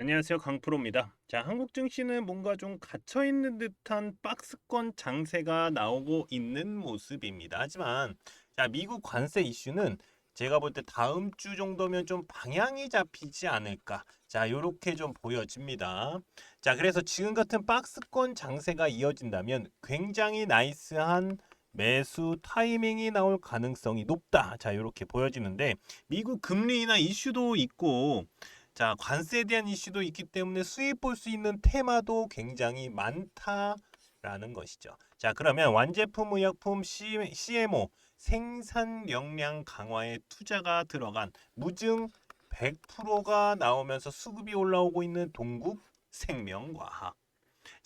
안녕하세요. 강프로입니다. 자, 한국 증시는 뭔가 좀 갇혀 있는 듯한 박스권 장세가 나오고 있는 모습입니다. 하지만 자, 미국 관세 이슈는 제가 볼 때 다음 주 정도면 좀 방향이 잡히지 않을까. 자, 요렇게 좀 보여집니다. 자, 그래서 지금 같은 박스권 장세가 이어진다면 굉장히 나이스한 매수 타이밍이 나올 가능성이 높다. 자, 요렇게 보여지는데 미국 금리 인하 이슈도 있고 자, 관세에 대한 이슈도 있기 때문에 수입 볼 수 있는 테마도 굉장히 많다라는 것이죠. 자, 그러면 완제품 의약품 CMO 생산 역량 강화에 투자가 들어간 무증 100%가 나오면서 수급이 올라오고 있는 동국 생명과학.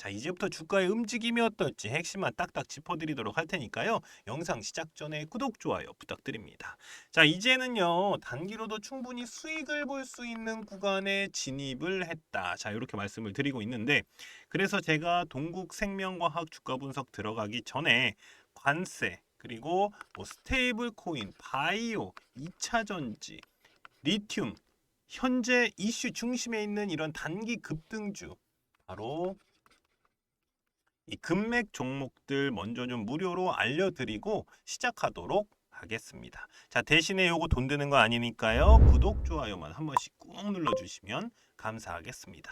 자, 이제부터 주가의 움직임이 어떨지 핵심만 딱딱 짚어드리도록 할 테니까요. 영상 시작 전에 구독, 좋아요 부탁드립니다. 자, 이제는요, 단기로도 충분히 수익을 볼 수 있는 구간에 진입을 했다. 자, 이렇게 말씀을 드리고 있는데, 그래서 제가 동국생명과학 주가 분석 들어가기 전에 관세, 그리고 뭐 스테이블 코인, 바이오, 2차 전지, 리튬, 현재 이슈 중심에 있는 이런 단기 급등주, 바로 이 금맥 종목들 먼저 좀 무료로 알려드리고 시작하도록 하겠습니다. 자 대신에 요거 돈 드는 거 아니니까요. 구독, 좋아요만 한 번씩 꾹 눌러주시면 감사하겠습니다.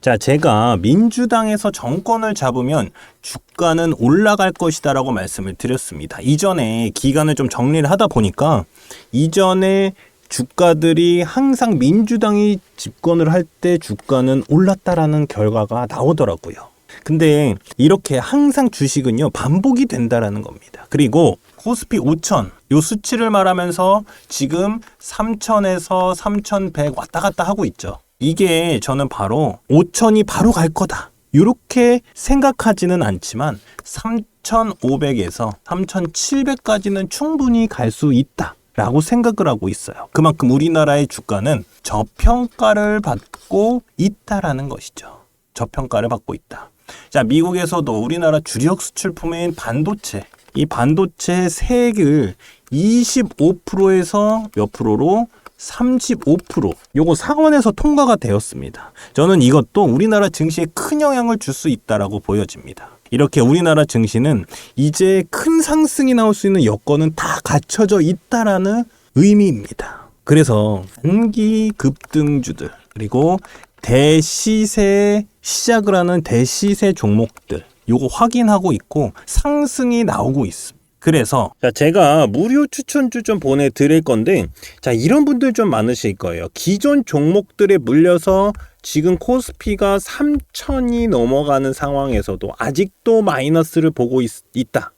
자, 제가 민주당에서 정권을 잡으면 주가는 올라갈 것이다라고 말씀을 드렸습니다. 이전에 기간을 좀 정리를 하다 보니까 이전에 주가들이 항상 민주당이 집권을 할 때 주가는 올랐다라는 결과가 나오더라고요. 근데 이렇게 항상 주식은요 반복이 된다라는 겁니다. 그리고 코스피 5천 요 수치를 말하면서 지금 3천에서 3,100 왔다 갔다 하고 있죠. 이게 저는 바로 5천이 바로 갈 거다. 이렇게 생각하지는 않지만 3,500에서 3,700까지는 충분히 갈 수 있다. 라고 생각을 하고 있어요. 그만큼 우리나라의 주가는 저평가를 받고 있다라는 것이죠. 저평가를 받고 있다. 자, 미국에서도 우리나라 주력 수출품인 반도체, 이 반도체 세액을 25%에서 몇 프로로 35% 요거 상원에서 통과가 되었습니다. 저는 이것도 우리나라 증시에 큰 영향을 줄 수 있다라고 보여집니다. 이렇게 우리나라 증시는 이제 큰 상승이 나올 수 있는 여건은 다 갖춰져 있다라는 의미입니다. 그래서 단기 급등주들 그리고 대시세 시작을 하는 대시세 종목들 요거 확인하고 있고 상승이 나오고 있습니다. 그래서 자 제가 무료 추천주 좀 보내드릴 건데 자 이런 분들 좀 많으실 거예요. 기존 종목들에 물려서 지금 코스피가 3천이 넘어가는 상황에서도 아직도 마이너스를 보고 있, 있다.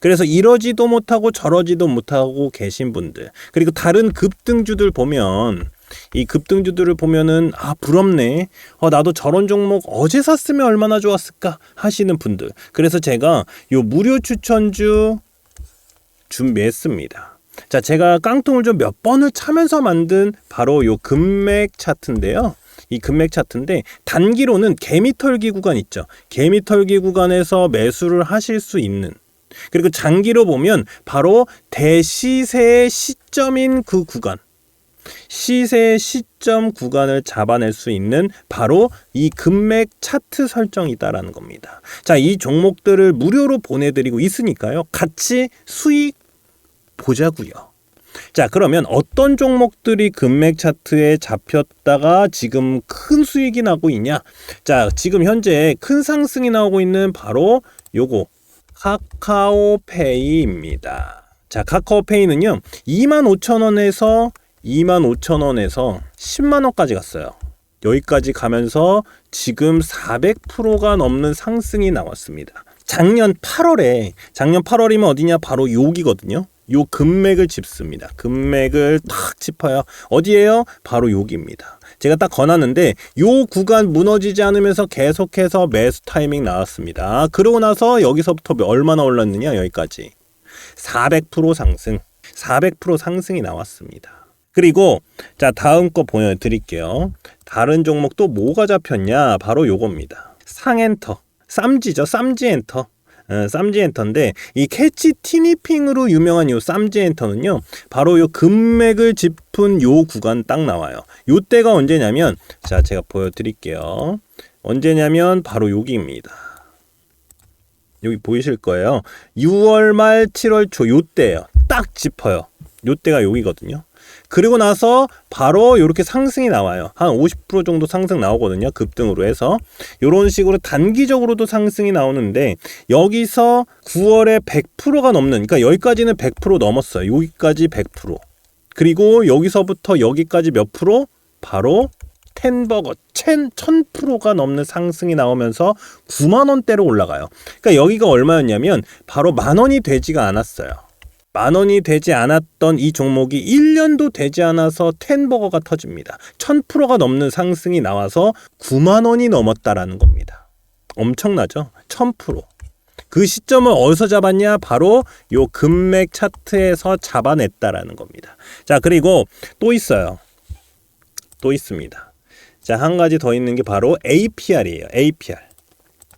그래서 이러지도 못하고 저러지도 못하고 계신 분들 그리고 다른 급등주들 보면 이 급등주들을 보면은 아 부럽네. 어 나도 저런 종목 어제 샀으면 얼마나 좋았을까 하시는 분들. 그래서 제가 요 무료 추천주 준비했습니다. 자 제가 깡통을 좀 몇 번을 차면서 만든 바로 요 금맥 차트인데요. 이 금맥 차트인데 단기로는 개미털기 구간 있죠. 개미털기 구간에서 매수를 하실 수 있는. 그리고 장기로 보면 바로 대시세의 시점인 그 구간 시세 시점 구간을 잡아낼 수 있는 바로 이 금맥 차트 설정이다라는 겁니다. 자, 이 종목들을 무료로 보내드리고 있으니까요. 같이 수익 보자고요. 자, 그러면 어떤 종목들이 금맥 차트에 잡혔다가 지금 큰 수익이 나고 있냐? 자, 지금 현재 큰 상승이 나오고 있는 바로 요거 카카오페이입니다. 자, 카카오페이는요. 25,000원에서 25,000원에서 10만원까지 갔어요. 여기까지 가면서 지금 400%가 넘는 상승이 나왔습니다. 작년 8월에, 작년 8월이면 어디냐? 바로 여기거든요. 요 금맥을 짚습니다. 금맥을 탁 짚어요. 어디에요? 바로 여기입니다. 제가 딱 건놨는데 요 구간 무너지지 않으면서 계속해서 매수 타이밍 나왔습니다. 그러고 나서 여기서부터 얼마나 올랐느냐? 여기까지. 400% 상승. 400% 상승이 나왔습니다. 그리고 자 다음 거 보여드릴게요. 다른 종목 또 뭐가 잡혔냐? 바로 요겁니다. 상엔터, 쌈지죠, 쌈지 엔터. 어, 쌈지엔터인데 이 캐치 티니핑으로 유명한 요 쌈지엔터는요. 바로 요 금맥을 짚은 요 구간 딱 나와요. 요 때가 언제냐면 자, 제가 보여 드릴게요. 언제냐면 바로 여기입니다. 여기 보이실 거예요. 6월 말 7월 초 요때예요. 딱 짚어요. 요때가 여기거든요. 그리고 나서 바로 이렇게 상승이 나와요. 한 50% 정도 상승 나오거든요. 급등으로 해서 이런 식으로 단기적으로도 상승이 나오는데 여기서 9월에 100%가 넘는 그러니까 여기까지는 100% 넘었어요. 여기까지 100%. 그리고 여기서부터 여기까지 몇 프로? 바로 텐버거 1000%가 넘는 상승이 나오면서 9만 원대로 올라가요. 그러니까 여기가 얼마였냐면 바로 만 원이 되지가 않았어요. 만 원이 되지 않았던 이 종목이 1년도 되지 않아서 텐버거가 터집니다. 1000%가 넘는 상승이 나와서 9만 원이 넘었다라는 겁니다. 엄청나죠? 1000%. 그 시점을 어디서 잡았냐? 바로 요 금맥 차트에서 잡아냈다라는 겁니다. 자, 그리고 또 있어요. 또 있습니다. 자, 한 가지 더 있는 게 바로 APR이에요. APR.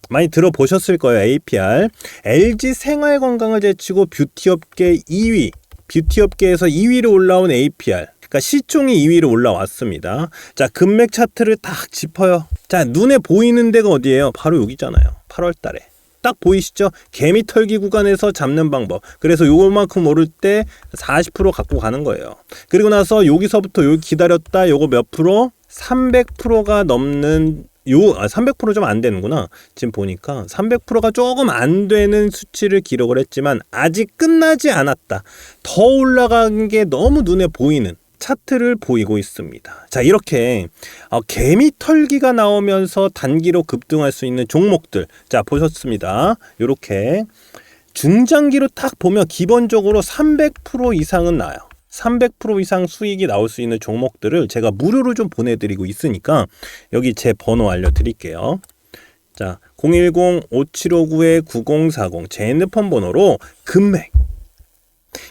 많이 들어보셨을 거예요. APR. LG 생활 건강을 제치고 뷰티 업계 2위. 뷰티 업계에서 2위로 올라온 APR. 그러니까 시총이 2위로 올라왔습니다. 자, 금맥 차트를 딱 짚어요. 자, 눈에 보이는 데가 어디예요? 바로 여기잖아요. 8월 달에. 딱 보이시죠? 개미 털기 구간에서 잡는 방법. 그래서 요만큼 오를 때 40% 갖고 가는 거예요. 그리고 나서 여기서부터 여기 기다렸다. 요거 몇 프로? 300%가 넘는 요, 아, 300%좀 안 되는구나. 지금 보니까 300%가 조금 안 되는 수치를 기록을 했지만 아직 끝나지 않았다. 더 올라간 게 너무 눈에 보이는 차트를 보이고 있습니다. 자, 이렇게 어, 개미 털기가 나오면서 단기로 급등할 수 있는 종목들. 자, 보셨습니다. 이렇게 중장기로 딱 보면 기본적으로 300% 이상은 나요. 300% 이상 수익이 나올 수 있는 종목들을 제가 무료로 좀 보내드리고 있으니까 여기 제 번호 알려드릴게요. 자, 010-5759-9040 제 핸드폰 번호로 금맥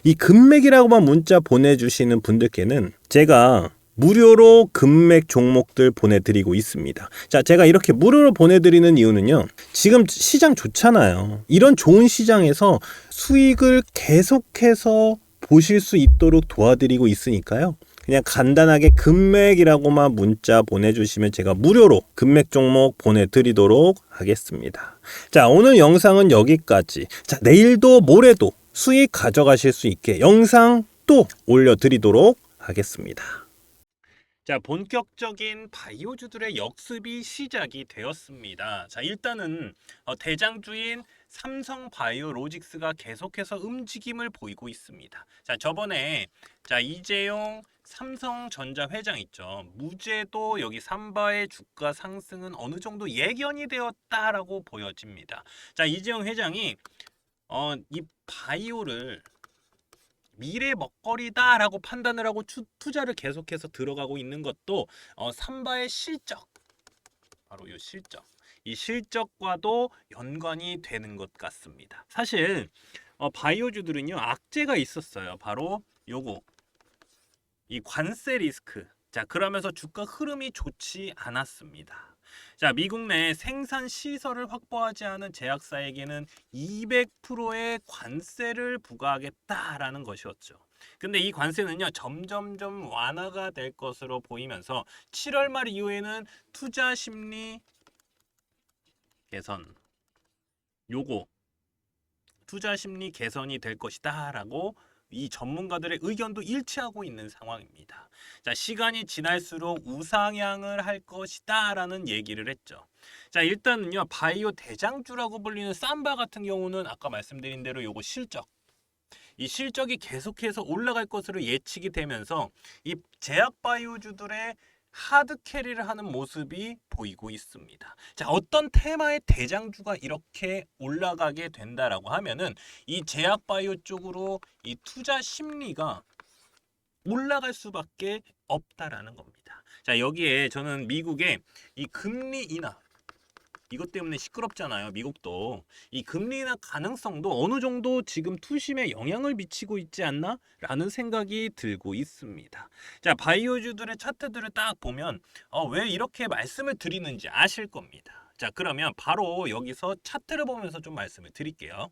이 금맥이라고만 문자 보내주시는 분들께는 제가 무료로 금맥 종목들 보내드리고 있습니다. 자, 제가 이렇게 무료로 보내드리는 이유는요. 지금 시장 좋잖아요. 이런 좋은 시장에서 수익을 계속해서 보실 수 있도록 도와드리고 있으니까요. 그냥 간단하게 금맥이라고만 문자 보내주시면 제가 무료로 금맥 종목 보내드리도록 하겠습니다. 자, 오늘 영상은 여기까지. 자, 내일도 모레도 수익 가져가실 수 있게 영상 또 올려드리도록 하겠습니다. 자, 본격적인 바이오주들의 역습이 시작이 되었습니다. 자, 일단은 어, 대장주인 삼성 바이오로직스가 계속해서 움직임을 보이고 있습니다. 자, 저번에 자, 이재용 삼성전자 회장 있죠. 무죄도 여기 삼바의 주가 상승은 어느 정도 예견이 되었다라고 보여집니다. 자, 이재용 회장이 어, 이 바이오를 미래 먹거리다라고 판단을 하고 추, 투자를 계속해서 들어가고 있는 것도 어, 삼바의 실적 바로 이 실적 이 실적과도 연관이 되는 것 같습니다. 사실 어, 바이오주들은요 악재가 있었어요. 바로 요거 이 관세 리스크. 자 그러면서 주가 흐름이 좋지 않았습니다. 자, 미국 내 생산 시설을 확보하지 않은 제약사에게는 200%의 관세를 부과하겠다라는 것이었죠. 근데 이 관세는요, 점점점 완화가 될 것으로 보이면서 7월 말 이후에는 투자 심리 개선 요거 투자 심리 개선이 될 것이다 라고 이 전문가들의 의견도 일치하고 있는 상황입니다. 자, 시간이 지날수록 우상향을 할 것이다 라는 얘기를 했죠. 자, 일단은요. 바이오 대장주라고 불리는 삼바 같은 경우는 아까 말씀드린 대로 요거 실적 이 실적이 계속해서 올라갈 것으로 예측이 되면서 이 제약 바이오주들의 하드 캐리를 하는 모습이 보이고 있습니다. 자, 어떤 테마의 대장주가 이렇게 올라가게 된다라고 하면은 이 제약 바이오 쪽으로 이 투자 심리가 올라갈 수밖에 없다라는 겁니다. 자, 여기에 저는 미국의 이 금리 인하 이것 때문에 시끄럽잖아요. 미국도 이 금리 인하 가능성도 어느 정도 지금 투심에 영향을 미치고 있지 않나? 라는 생각이 들고 있습니다. 자, 바이오주들의 차트들을 딱 보면 어, 왜 이렇게 말씀을 드리는지 아실 겁니다. 자, 그러면 바로 여기서 차트를 보면서 좀 말씀을 드릴게요.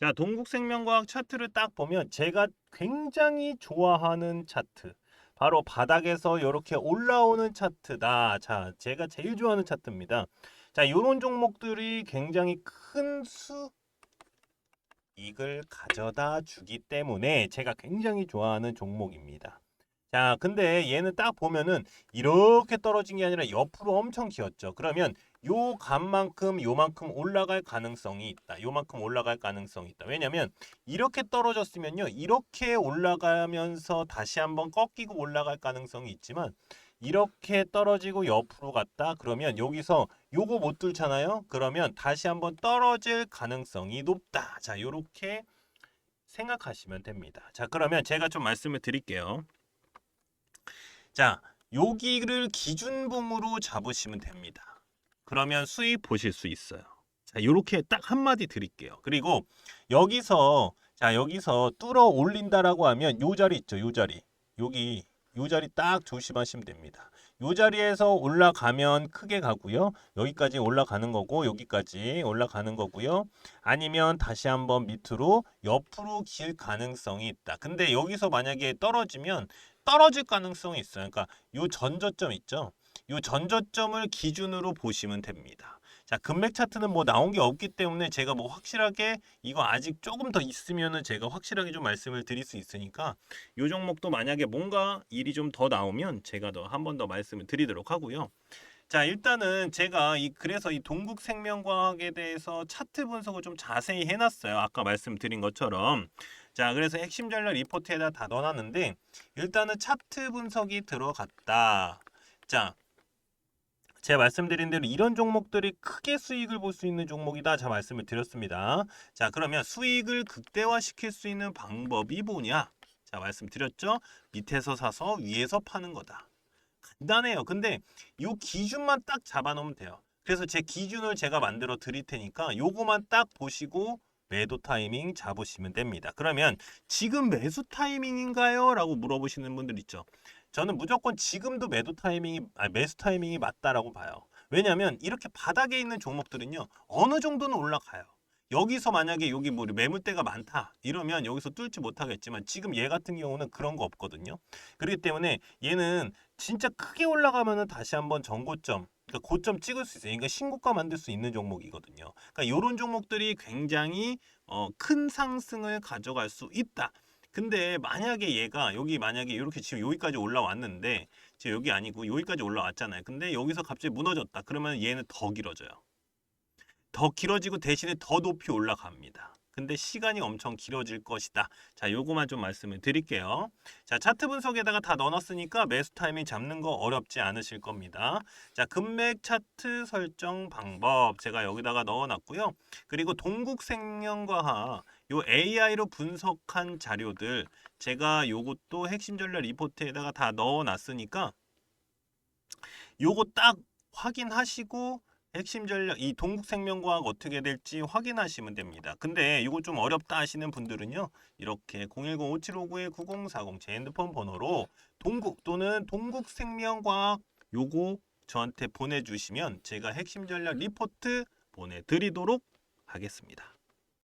자, 동국생명과학 차트를 딱 보면 제가 굉장히 좋아하는 차트. 바로 바닥에서 이렇게 올라오는 차트다. 자, 제가 제일 좋아하는 차트입니다. 자, 이런 종목들이 굉장히 큰 수익을 가져다 주기 때문에 제가 굉장히 좋아하는 종목입니다. 자, 근데 얘는 딱 보면은 이렇게 떨어진 게 아니라 옆으로 엄청 기었죠. 그러면 요 값만큼 요만큼 올라갈 가능성이 있다. 요만큼 올라갈 가능성이 있다. 왜냐면 이렇게 떨어졌으면요. 이렇게 올라가면서 다시 한번 꺾이고 올라갈 가능성이 있지만 이렇게 떨어지고 옆으로 갔다. 그러면 여기서 요거 못 뚫잖아요. 그러면 다시 한번 떨어질 가능성이 높다. 자, 요렇게 생각하시면 됩니다. 자, 그러면 제가 좀 말씀을 드릴게요. 자, 여기를 기준봉으로 잡으시면 됩니다. 그러면 수익 보실 수 있어요. 자, 이렇게 딱 한마디 드릴게요. 그리고 여기서 자, 여기서 뚫어 올린다라고 하면 요 자리 있죠. 요 자리. 여기 요 자리 딱 조심하시면 됩니다. 요 자리에서 올라가면 크게 가고요. 여기까지 올라가는 거고 여기까지 올라가는 거고요. 아니면 다시 한번 밑으로 옆으로 길 가능성이 있다. 근데 여기서 만약에 떨어지면 떨어질 가능성이 있어요. 그러니까 요 전저점 있죠. 요 전저점을 기준으로 보시면 됩니다. 자, 금맥 차트는 뭐 나온 게 없기 때문에 제가 뭐 확실하게 이거 아직 조금 더 있으면은 제가 확실하게 좀 말씀을 드릴 수 있으니까 요 종목도 만약에 뭔가 일이 좀 더 나오면 제가 더 한 번 더 말씀을 드리도록 하고요. 자, 일단은 제가 이 그래서 이 동국 생명과학에 대해서 차트 분석을 좀 자세히 해 놨어요. 아까 말씀드린 것처럼. 자, 그래서 핵심 전략 리포트에다 다 넣어 놨는데 일단은 차트 분석이 들어갔다. 자, 제가 말씀드린 대로 이런 종목들이 크게 수익을 볼 수 있는 종목이다. 자, 말씀을 드렸습니다. 자, 그러면 수익을 극대화시킬 수 있는 방법이 뭐냐? 자, 말씀드렸죠? 밑에서 사서 위에서 파는 거다. 간단해요. 근데 요 기준만 딱 잡아놓으면 돼요. 그래서 제 기준을 제가 만들어 드릴 테니까 요거만 딱 보시고 매도 타이밍 잡으시면 됩니다. 그러면 지금 매수 타이밍인가요? 라고 물어보시는 분들 있죠. 저는 무조건 지금도 매도 타이밍이 아 매수 타이밍이 맞다라고 봐요. 왜냐하면 이렇게 바닥에 있는 종목들은요 어느 정도는 올라가요. 여기서 만약에 여기 뭐 매물대가 많다 이러면 여기서 뚫지 못하겠지만 지금 얘 같은 경우는 그런 거 없거든요. 그렇기 때문에 얘는 진짜 크게 올라가면은 다시 한번 전고점 그러니까 고점 찍을 수 있어요. 그러니까 신고가 만들 수 있는 종목이거든요. 그러니까 이런 종목들이 굉장히 어, 큰 상승을 가져갈 수 있다. 근데 만약에 얘가 여기 만약에 이렇게 지금 여기까지 올라왔는데 지금 여기 아니고 여기까지 올라왔잖아요. 근데 여기서 갑자기 무너졌다. 그러면 얘는 더 길어져요. 더 길어지고 대신에 더 높이 올라갑니다. 근데 시간이 엄청 길어질 것이다. 자, 요거만 좀 말씀을 드릴게요. 자, 차트 분석에다가 다 넣어놨으니까 매수 타이밍 잡는 거 어렵지 않으실 겁니다. 자, 금맥 차트 설정 방법 제가 여기다가 넣어놨고요. 그리고 동국생명과학 요 AI로 분석한 자료들 제가 요것도 핵심 전략 리포트에다가 다 넣어 놨으니까 요거 딱 확인하시고 핵심 전략 이 동국생명과학 어떻게 될지 확인하시면 됩니다. 근데 이거 좀 어렵다 하시는 분들은요. 이렇게 010-5759-9040 제 핸드폰 번호로 동국 또는 동국생명과학 요거 저한테 보내주시면 제가 핵심 전략 리포트 보내드리도록 하겠습니다.